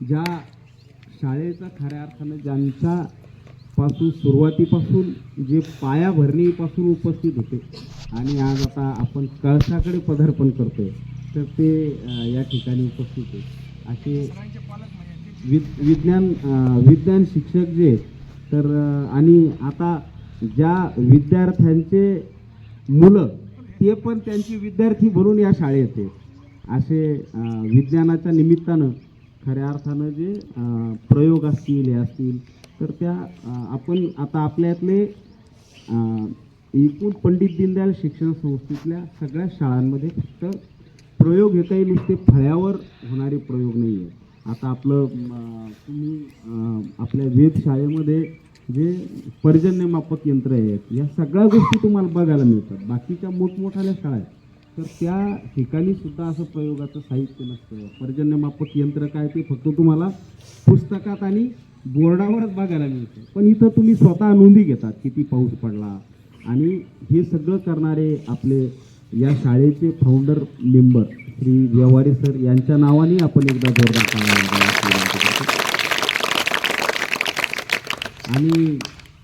ज्या शाळेचा खऱ्या अर्थानं ज्यांच्या पासून सुरुवातीपासून जे पायाभरणीपासून उपस्थित होते आणि आज आता आपण कळसाकडे पदार्पण करतोय तर ते या ठिकाणी उपस्थित आहेत असे विद विज्ञान विज्ञान शिक्षक जे आहेत, तर आणि आता ज्या विद्यार्थ्यांचे मुलं ते पण त्यांची विद्यार्थी बनून या शाळेत आहेत. असे विज्ञानाच्या निमित्तानं खऱ्या अर्थानं जे प्रयोग असतील हे असतील तर त्या आपण आता आपल्यातले एकूण पंडित दीनदयाल शिक्षण संस्थेतल्या सगळ्या शाळांमध्ये फक्त प्रयोग हे काही नुसते फळ्यावर होणारे प्रयोग नाही आहेत आता आपलं तुम्ही आपल्या वेधशाळेमध्ये जे पर्जन्यमापक यंत्र आहेत या सगळ्या गोष्टी तुम्हाला बघायला मिळतात. बाकीच्या मोठमोठ्याल्या शाळा आहेत. तर त्या ठिकाणी सुद्धा असं प्रयोगाचं साहित्य नसतं. पर्जन्यमापक यंत्र काय ते फक्त तुम्हाला पुस्तकात आणि बोर्डावरच बघायला मिळतं. पण इथं तुम्ही स्वतः नोंदी घेतात किती पाऊस पडला. आणि हे सगळं करणारे आपले या शाळेचे founder member Shri Vyavahare sir यांच्या नावाने आपण एकदा जोरदार आणि